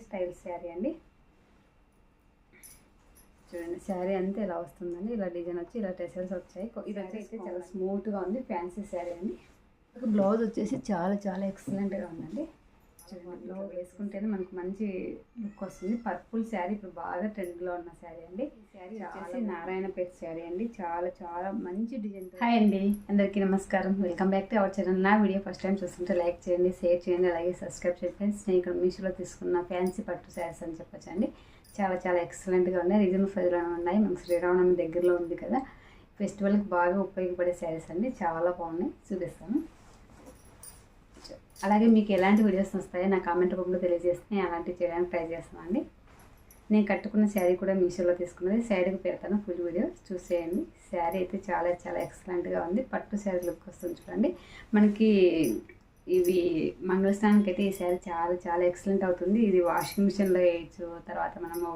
Style sari అండి. చూడండి శారీ అంతా ఇలా వస్తుందండి. ఇలా డిజైన్ వచ్చి ఇలా టెసల్స్ వచ్చాయి. ఇది వచ్చేసి చాలా స్మూత్గా ఉంది ఫ్యాన్సీ శారీ అండి. బ్లౌజ్ వచ్చేసి చాలా చాలా ఎక్సలెంట్గా ఉందండి. బ్లౌజ్ వేసుకుంటేనే మనకు మంచి లుక్ వస్తుంది. పర్పుల్ శారీ ఇప్పుడు బాగా ట్రెండ్లో ఉన్న శారీ అండి. ఈ శారీ వచ్చేసి నారాయణపేట శారీ అండి. చాలా చాలా మంచి డిజైన్ హాయ్ అండి. అందరికీ నమస్కారం. Welcome back to our channel. నా వీడియో ఫస్ట్ టైం చూస్తుంటే లైక్ చేయండి షేర్ చేయండి అలాగే సబ్స్క్రైబ్ చేయండి. ఫ్రెండ్స్ నేను ఇక్కడ మీషోలో తీసుకున్న ఫ్యాన్సీ పట్టు శారీస్ అని చెప్పొచ్చండి చాలా చాలా ఎక్సలెంట్గా ఉన్నాయి. రీజనబుల్ ప్రైస్లోనే ఉన్నాయి. మనకు శ్రీరామనవమి దగ్గరలో ఉంది కదా. ఫెస్టివల్కి బాగా ఉపయోగపడే శారీస్ అండి. చాలా బాగున్నాయి. చూపిస్తాను. అలాగే మీకు ఎలాంటి వీడియోస్ వస్తాయో నా కామెంట్ రూపంలో తెలియజేస్తే నేను అలాంటివి చేయడానికి ట్రై చేస్తానండి నేను కట్టుకున్న శారీ కూడా మీషోలో తీసుకున్నది. శారీకి పెడతాను ఫుల్ వీడియో. చూసేయండి. శారీ అయితే చాలా చాలా ఎక్సలెంట్గా ఉంది. పట్టు శారీ లుక్ వస్తుంది చూడండి. మనకి ఇవి మంగళస్నానానికి అయితే ఈ శారీ చాలా చాలా ఎక్సలెంట్ అవుతుంది. ఇది వాషింగ్ మిషన్లో వేయచ్చు. తర్వాత మనము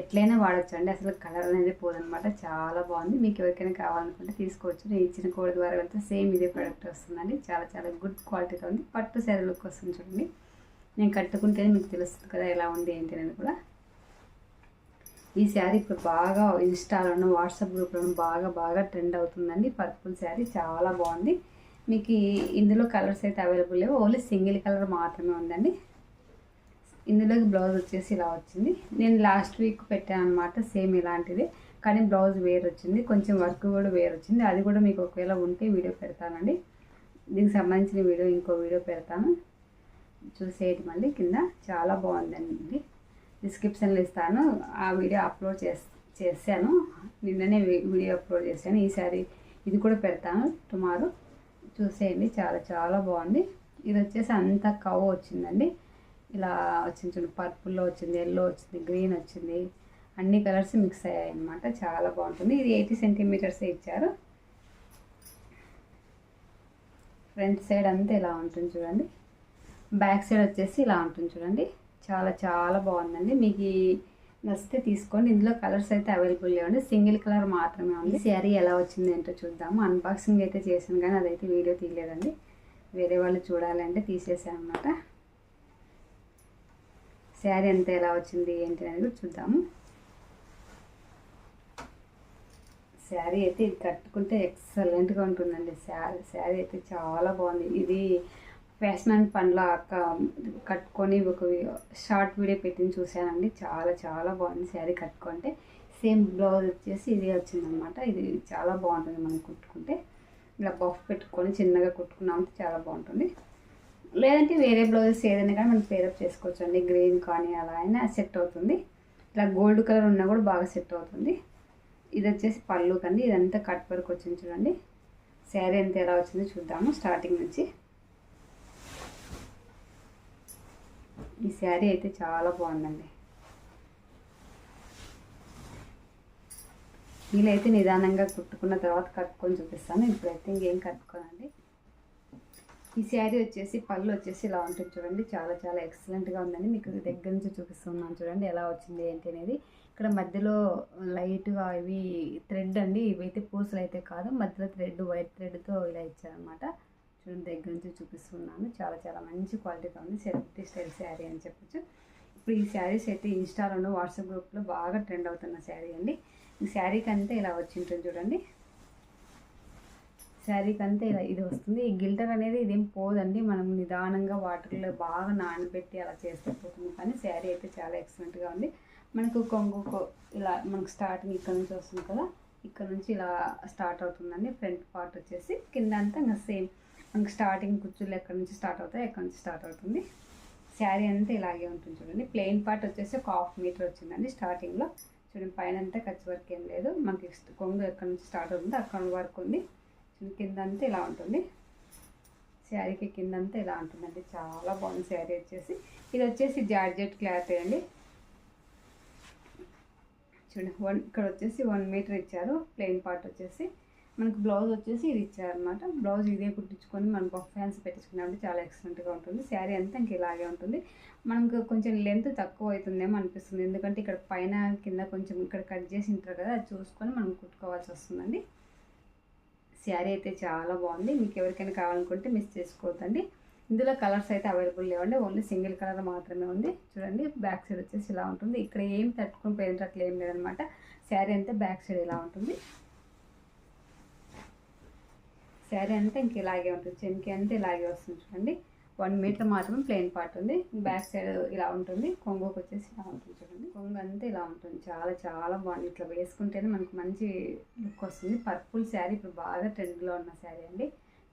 ఎట్లయినా వాడచ్చు అండి. అసలు కలర్ అనేది పోదనమాట చాలా బాగుంది. మీకు ఎవరికైనా కావాలనుకుంటే తీసుకోవచ్చు. నేను ఇచ్చిన కోడ్ ద్వారా వెళ్తే సేమ్ ఇదే ప్రోడక్ట్ వస్తుందండి. చాలా చాలా గుడ్ క్వాలిటీతో ఉంది. పట్టు శారీ లుక్ వస్తుంది చూడండి. నేను కట్టుకుంటేనే మీకు తెలుస్తుంది కదా ఎలా ఉంది ఏంటి అనేది కూడా. ఈ శారీ ఇప్పుడు బాగా ఇన్స్టాలోను వాట్సాప్ గ్రూప్లోను బాగా బాగా ట్రెండ్ అవుతుందండి. పర్పుల్ శారీ చాలా బాగుంది. మీకు ఇందులో కలర్స్ అయితే అవైలబుల్ లేవు. ఓన్లీ సింగిల్ కలర్ మాత్రమే ఉందండి. ఇందులోకి బ్లౌజ్ వచ్చేసి ఇలా వచ్చింది. నేను లాస్ట్ వీక్ పెట్టాను అనమాట సేమ్ ఇలాంటిది. కానీ బ్లౌజ్ వేరు వచ్చింది. కొంచెం వర్క్ కూడా వేరు వచ్చింది. అది కూడా మీకు ఒకవేళ ఉంటే వీడియో పెడతానండి. దీనికి సంబంధించిన వీడియో ఇంకో వీడియో పెడతాను. చూసేయటం మళ్ళీ కింద. చాలా బాగుందండి. డిస్క్రిప్షన్లో ఇస్తాను. ఆ వీడియో అప్లోడ్ చేస్ చేశాను. నిన్ననే వీడియో అప్లోడ్ చేశాను. ఈసారి ఇది కూడా పెడతాను. టుమారో చూసేయండి. చాలా చాలా బాగుంది. ఇది వచ్చేసి అంతా కవ్ వచ్చిందండి. ఇలా వచ్చింది చూడండి పర్పుల్లో వచ్చింది ఎల్లో వచ్చింది గ్రీన్ వచ్చింది. అన్ని కలర్స్ మిక్స్ అయ్యాయి అన్నమాట చాలా బాగుంటుంది. ఇది ఎయిటీ సెంటీమీటర్సే ఇచ్చారు? ఫ్రంట్ సైడ్ అంతా ఇలా ఉంటుంది చూడండి. బ్యాక్ సైడ్ వచ్చేసి ఇలా ఉంటుంది చూడండి. చాలా చాలా బాగుందండి. మీకు ఈ నచ్చితే తీసుకోండి. ఇందులో కలర్స్ అయితే అవైలబుల్ లేవండి. సింగిల్ కలర్ మాత్రమే ఉంది. శారీ ఎలా వచ్చింది ఏంటో చూద్దాము. అన్బాక్సింగ్ అయితే చేశాను కానీ అదైతే వీడియో తీయలేదండి. వేరే వాళ్ళు చూడాలంటే తీసేసాను అనమాట శారీ ఎంత ఎలా వచ్చింది ఏంటి అనేది కూడా చూద్దాము. శారీ అయితే ఇది కట్టుకుంటే ఎక్సలెంట్గా ఉంటుందండి. శారీ శారీ అయితే చాలా బాగుంది. ఇది ఫ్యాషన్ అండ్ పండ్ల అక్క కట్టుకొని ఒక షార్ట్ వీడియో పెట్టింది చూశానండి. చాలా చాలా బాగుంది శారీ కట్టుకుంటే. సేమ్ బ్లౌజ్ వచ్చేసి ఇది వచ్చిందనమాట. ఇది చాలా బాగుంటుంది మనం కుట్టుకుంటే. ఇలా బఫ్ పెట్టుకొని చిన్నగా కుట్టుకున్నామంటే చాలా బాగుంటుంది. లేదంటే వేరే బ్లౌజెస్ ఏదైనా కానీ మనం పేరప్ చేసుకోవచ్చు అండి గ్రీన్ కానీ అలా అయినా సెట్ అవుతుంది. ఇలా గోల్డ్ కలర్ ఉన్నా కూడా బాగా సెట్ అవుతుంది. ఇది వచ్చేసి పళ్ళు కండి. ఇదంతా కట్ వరకు వచ్చింది చూడండి. శారీ ఎంత ఎలా వచ్చిందో చూద్దాము స్టార్టింగ్ నుంచి. ఈ శారీ అయితే చాలా బాగుందండి. వీలైతే నిదానంగా కుట్టుకున్న తర్వాత కట్టుకొని చూపిస్తాను. ఇప్పుడైతే ఇంకేం కట్టుకోనండి. ఈ శారీ వచ్చేసి పళ్ళు వచ్చేసి ఇలా ఉంటుంది చూడండి. చాలా చాలా ఎక్సలెంట్గా ఉందండి. మీకు దగ్గర నుంచి చూపిస్తున్నాను చూడండి ఎలా వచ్చింది ఏంటి అనేది. ఇక్కడ మధ్యలో లైట్గా ఇవి థ్రెడ్ అండి. ఇవైతే పూసలు అయితే కాదు. మధ్యలో థ్రెడ్ వైట్ థ్రెడ్తో ఇలా ఇచ్చారనమాట చూడండి దగ్గర నుంచి చూపిస్తున్నాను. చాలా చాలా మంచి క్వాలిటీగా ఉంది. సెలబ్రిటీ స్టైల్ శారీ అని చెప్పొచ్చు. ఇప్పుడు ఈ శారీస్ అయితే ఇన్స్టాలోను వాట్సాప్ గ్రూప్లో బాగా ట్రెండ్ అవుతున్న శారీ అండి. ఈ శారీ అంతా ఇలా వచ్చింటుంది చూడండి. శారీ అంతా ఇలా ఇది వస్తుంది. ఈ గిల్టర్ అనేది ఇదేం పోదండి. మనం నిదానంగా వాటర్లో బాగా నానబెట్టి అలా చేస్తే పోతుంది. కానీ శారీ అయితే చాలా ఎక్సలెంట్గా ఉంది. మనకు కొంగు ఇలా మనకు స్టార్టింగ్ ఇక్కడ నుంచి వస్తుంది కదా. ఇక్కడ నుంచి ఇలా స్టార్ట్ అవుతుందండి. ఫ్రంట్ పార్ట్ వచ్చేసి కింద అంతా ఇంకా సేమ్ ఇంక స్టార్టింగ్ కుచ్చులు ఎక్కడి నుంచి స్టార్ట్ అవుతాయి ఎక్కడి నుంచి స్టార్ట్ అవుతుంది? శారీ అంతా ఇలాగే ఉంటుంది చూడండి. ప్లెయిన్ పార్ట్ వచ్చేసి ఒక హాఫ్ మీటర్ వచ్చిందండి స్టార్టింగ్లో చూడండి పైన అంతా ఖర్చు వర్క్ ఏం లేదు. మనకి కొంగు ఎక్కడి నుంచి స్టార్ట్ అవుతుంది అక్కడ వరకు ఉంది. చూడండి కింద అంతా ఇలా ఉంటుంది. శారీకి కింద అంతా ఇలా ఉంటుందండి. చాలా బాగుంది శారీ వచ్చేసి. ఇది వచ్చేసి జార్జెట్ క్లాత్ అండి. చూడండి వన్ ఇక్కడ వచ్చేసి వన్ మీటర్ ఇచ్చారు. ప్లెయిన్ పార్ట్ వచ్చేసి. మనకు బ్లౌజ్ వచ్చేసి ఇది ఇచ్చారనమాట బ్లౌజ్ ఇదే కుట్టించుకొని మనం ఫ్యాన్స్ పెట్టించుకున్నప్పుడు చాలా ఎక్సలెంట్గా ఉంటుంది. శారీ అంతా ఇంక ఇలాగే ఉంటుంది. మనకు కొంచెం లెంత్ తక్కువ అవుతుందేమో అనిపిస్తుంది. ఎందుకంటే ఇక్కడ పైన కింద కొంచెం ఇక్కడ కట్ చేసి ఉంటారు కదా అది చూసుకొని మనం కుట్టుకోవాల్సి వస్తుందండి. శారీ అయితే చాలా బాగుంది. మీకు ఎవరికైనా కావాలనుకుంటే మిస్ చేసుకోవద్దండి. ఇందులో కలర్స్ అయితే అవైలబుల్ లేవండి. ఓన్లీ సింగిల్ కలర్ మాత్రమే ఉంది. చూడండి బ్యాక్ సైడ్ వచ్చేసి ఇలా ఉంటుంది. ఇక్కడ ఏం తట్టుకుని పెయింట్ అట్లా ఏం లేదనమాట శారీ అంతా బ్యాక్ సైడ్ ఇలా ఉంటుంది. శారీ అంతా ఇంక ఇలాగే ఉంటుంది. చెంకి అంతా ఇలాగే వస్తుంది చూడండి. వన్ మీటర్ మాత్రమే ప్లెయిన్ పార్ట్ ఉంది. బ్యాక్ సైడ్ ఇలా ఉంటుంది. కొంగుకి వచ్చేసి ఇలా ఉంటుంది చూడండి. కొంగు అంతా ఇలా ఉంటుంది. చాలా చాలా బాగుంది. ఇట్లా వేసుకుంటేనే మనకు మంచి లుక్ వస్తుంది. పర్పుల్ శారీ ఇప్పుడు బాగా ట్రెండ్లో ఉన్న శారీ అండి.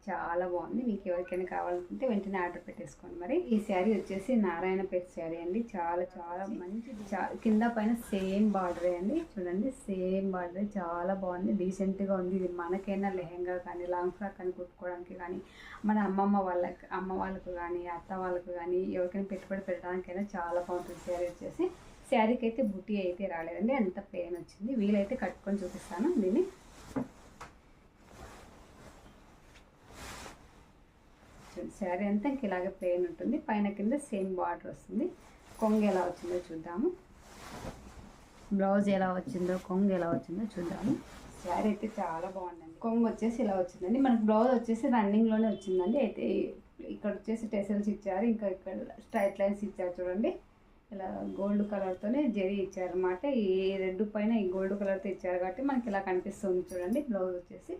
చాలా బాగుంది. మీకు ఎవరికైనా కావాలనుకుంటే వెంటనే ఆర్డర్ పెట్టేసుకోండి మరి. ఈ శారీ వచ్చేసి నారాయణపేట శారీ అండి. చాలా చాలా మంచి చా కింద పైన సేమ్ బార్డరే అండి. చూడండి సేమ్ బార్డరే. చాలా బాగుంది. డీసెంట్గా ఉంది. ఇది మనకైనా లెహెంగా కానీ లాంగ్ ఫ్రాక్ కానీ కుట్టుకోవడానికి కానీ మన అమ్మమ్మ వాళ్ళకి అమ్మ వాళ్ళకు కానీ అత్త వాళ్ళకు కానీ ఎవరికైనా పెట్టుబడి పెట్టడానికైనా చాలా బాగుంటుంది శారీ వచ్చేసి. శారీకి అయితే బుట్టి అయితే రాలేదండి. అంత ప్లేన్ వచ్చింది. వీలైతే కట్టుకొని చూపిస్తాను. దీన్ని వచ్చింది శారీ అంతా ఇంక ఇలాగే ప్లెయిన్ ఉంటుంది. పైన కింద సేమ్ బార్డర్ వస్తుంది. కొంగు ఎలా వచ్చిందో చూద్దాము. బ్లౌజ్ ఎలా వచ్చిందో కొంగు ఎలా వచ్చిందో చూద్దాము. శారీ అయితే చాలా బాగుందండి. కొంగు వచ్చేసి ఇలా వచ్చిందండి. మనకు బ్లౌజ్ వచ్చేసి రన్నింగ్లోనే వచ్చిందండి. అయితే ఇక్కడ వచ్చేసి టెసల్స్ ఇచ్చారు. ఇంకా ఇక్కడ స్ట్రైట్ లైన్స్ ఇచ్చారు చూడండి. ఇలా గోల్డ్ కలర్తోనే జెరీ ఇచ్చారన్నమాట. ఈ రెడ్ పైన ఈ గోల్డ్ కలర్తో ఇచ్చారు కాబట్టి మనకి ఇలా కనిపిస్తుంది చూడండి. బ్లౌజ్ వచ్చేసి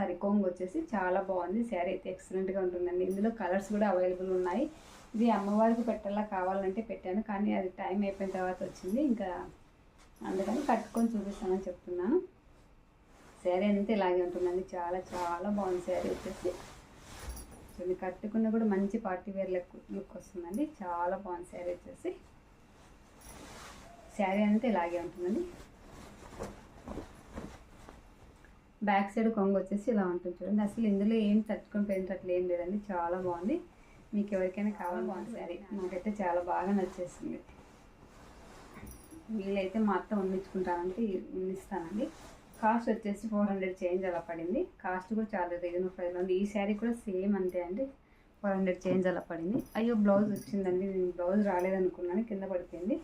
సారీ కొంగు వచ్చేసి చాలా బాగుంది. శారీ అయితే ఎక్సలెంట్గా ఉంటుందండి. ఇందులో కలర్స్ కూడా అవైలబుల్ ఉన్నాయి. ఇది అమ్మవారికి పెట్టేలా కావాలంటే పెట్టాను. కానీ అది టైం అయిపోయిన తర్వాత వచ్చింది. ఇంకా అందుకని కట్టుకొని చూపిస్తానని చెప్తున్నాను. శారీ అంతా ఇలాగే ఉంటుందండి. చాలా చాలా బాగుంది శారీ వచ్చేసి. చూడండి కట్టుకున్న కూడా మంచి పార్టీ వేర్ లెక్ లుక్ వస్తుందండి. చాలా బాగుంది శారీ వచ్చేసి. శారీ అంతా ఇలాగే ఉంటుందండి. బ్యాక్ సైడ్ కొంగు వచ్చేసి ఇలా ఉంటుంది చూడండి. అసలు ఇందులో ఏం తట్టుకొని పెయింట్ అట్లా ఏం లేదండి. చాలా బాగుంది. మీకు ఎవరికైనా కావాలి బాగుంది. శారీ నాకైతే చాలా బాగా నచ్చేసింది. వీలైతే మా అత్త ఉండించుకుంటానంటే ఉండిస్తానండి కాస్ట్ వచ్చేసి ఫోర్ హండ్రెడ్ చేంజ్ అలా పడింది. కాస్ట్ కూడా చాలా రీజనబుల్ ప్రైస్ ఉంది. ఈ శారీ కూడా సేమ్ అంతే అండి. ఫోర్ హండ్రెడ్ చేంజ్ అలా పడింది. అయ్యో బ్లౌజ్ వచ్చిందండి. నేను బ్లౌజ్ రాలేదనుకున్నాను. కింద పడిపోయింది.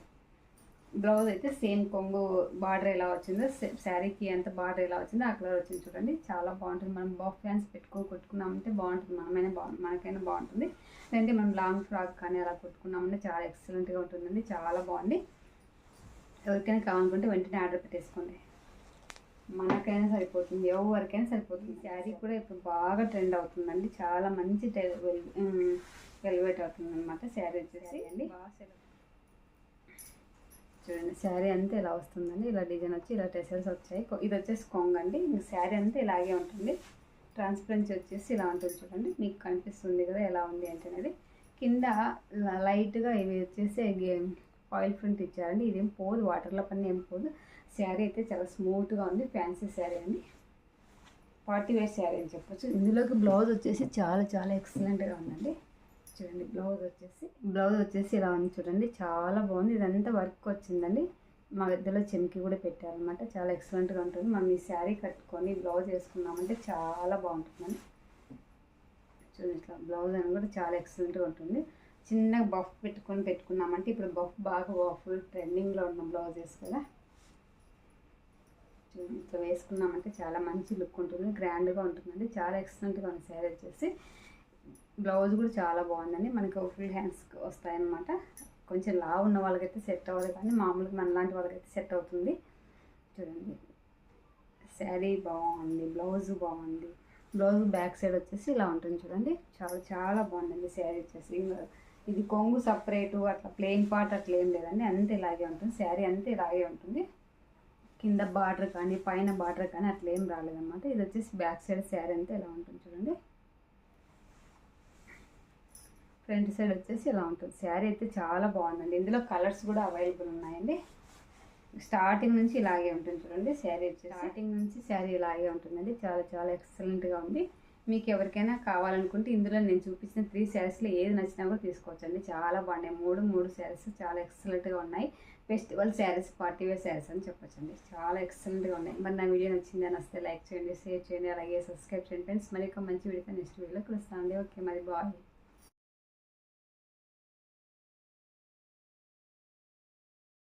బ్లౌజ్ అయితే సేమ్ కొంగు బార్డర్ ఎలా వచ్చిందో శారీకి ఎంత బార్డర్ ఎలా వచ్చిందో ఆ కలర్ వచ్చింది చూడండి. చాలా బాగుంటుంది. మనం బాఫ్ ఫ్యాన్స్ పెట్టుకో కొట్టుకున్నామంటే బాగుంటుంది. మనమైనా బాగుంటుంది మనకైనా బాగుంటుంది. లేదంటే మనం లాంగ్ ఫ్రాక్ కానీ అలా కొట్టుకున్నామంటే చాలా ఎక్సలెంట్గా ఉంటుందండి. చాలా బాగుంది. ఎవరికైనా కావాలనుకుంటే వెంటనే ఆర్డర్ పెట్టేసుకోండి. మనకైనా సరిపోతుంది. ఎవరికైనా సరిపోతుంది. శారీ కూడా ఇప్పుడు బాగా ట్రెండ్ అవుతుందండి. చాలా మంచి వెల్వెట్ అవుతుంది అనమాట శారీ వచ్చేసి. అండి. చూడండి శారీ అంతా ఇలా వస్తుందండి. ఇలా డిజైన్ వచ్చి ఇలా టెసల్స్ వచ్చాయి. ఇది వచ్చేసి కొంగ్ అండి శారీ అంతా ఇలాగే ఉంటుంది. ట్రాన్స్పరెన్సీ వచ్చేసి ఇలా ఉంటుంది చూడండి. మీకు కనిపిస్తుంది కదా ఎలా ఉంది అంటే అనేది. కింద లైట్గా ఇవి వచ్చేసి ఆయిల్ ప్రింట్ ఇచ్చారండి. ఇదేం పోదు. వాటర్లో పని ఏం పోదు. శారీ అయితే చాలా స్మూత్గా ఉంది. ఫ్యాన్సీ శారీ అండి. పార్టీ వేర్ శారీ అని చెప్పొచ్చు. ఇందులోకి బ్లౌజ్ వచ్చేసి చాలా చాలా ఎక్సలెంట్గా ఉందండి. చూడండి బ్లౌజ్ వచ్చేసి బ్లౌజ్ వచ్చేసి ఇలా ఉంది చూడండి చాలా బాగుంది. ఇదంతా వర్క్ వచ్చిందండి. మా మధ్యలో చెమ్కి కూడా పెట్టారనమాట చాలా ఎక్సలెంట్గా ఉంటుంది. మనం ఈ శారీ కట్టుకొని బ్లౌజ్ వేసుకున్నామంటే చాలా బాగుంటుందండి. చూడండి ఇట్లా బ్లౌజ్ అని కూడా చాలా ఎక్సలెంట్గా ఉంటుంది. చిన్నగా బఫ్ పెట్టుకొని పెట్టుకున్నామంటే ఇప్పుడు బఫ్ బాగా ఫుల్ ట్రెండింగ్లో ఉన్న బ్లౌజెస్ కదా. చూడండి ఇట్లా వేసుకున్నామంటే చాలా మంచి లుక్ ఉంటుంది. గ్రాండ్గా ఉంటుందండి. చాలా ఎక్సలెంట్గా ఉంది శారీ వచ్చేసి. బ్లౌజ్ కూడా చాలా బాగుందండి. మనకి ఫుల్ హ్యాండ్స్ వస్తాయన్నమాట. కొంచెం లావు ఉన్న వాళ్ళకైతే సెట్ అవ్వదు కానీ మామూలుగా మనలాంటి వాళ్ళకైతే సెట్ అవుతుంది. చూడండి. శారీ బాగుంది బ్లౌజ్ బాగుంది. బ్లౌజ్ బ్యాక్ సైడ్ వచ్చేసి ఇలా ఉంటుంది చూడండి. చాలా చాలా బాగుందండి శారీ వచ్చేసి. ఇది కొంగు సపరేటు అట్లా ప్లెయిన్ పార్ట్ అట్లా ఏం లేదండి. అంతే ఇలాగే ఉంటుంది. శారీ అంతే ఇలాగే ఉంటుంది. కింద బార్డర్ కానీ పైన బార్డర్ కానీ అట్లా ఏం రాలేదన్నమాట. ఇది వచ్చేసి బ్యాక్ సైడ్ శారీ అంతా ఇలా ఉంటుంది చూడండి. ఫ్రంట్ సైడ్ వచ్చేసి ఇలా ఉంటుంది. శారీ అయితే చాలా బాగుందండి. ఇందులో కలర్స్ కూడా అవైలబుల్ ఉన్నాయండి. స్టార్టింగ్ నుంచి ఇలాగే ఉంటుంది చూడండి శారీ వచ్చి స్టార్టింగ్ నుంచి శారీ ఇలాగే ఉంటుందండి. చాలా చాలా ఎక్సలెంట్గా ఉంది. మీకు ఎవరికైనా కావాలనుకుంటే ఇందులో నేను చూపించిన త్రీ శారీస్లో ఏది నచ్చినా కూడా తీసుకోవచ్చండి. చాలా బాగున్నాయి. మూడు మూడు శారీస్ చాలా ఎక్సలెంట్గా ఉన్నాయి. Festival saris party wear saris అని చెప్పొచ్చండి. చాలా ఎక్సలెంట్గా ఉన్నాయి. మరి నా వీడియో నచ్చిందని వస్తే లైక్ చేయండి షేర్ చేయండి అలాగే సబ్స్క్రైబ్ చేయండి ఫ్రెండ్స్. మరి ఒక మంచి వీడియో నెక్స్ట్ వీడియోలో కలుస్తానండి ఓకే మరి బాయ్.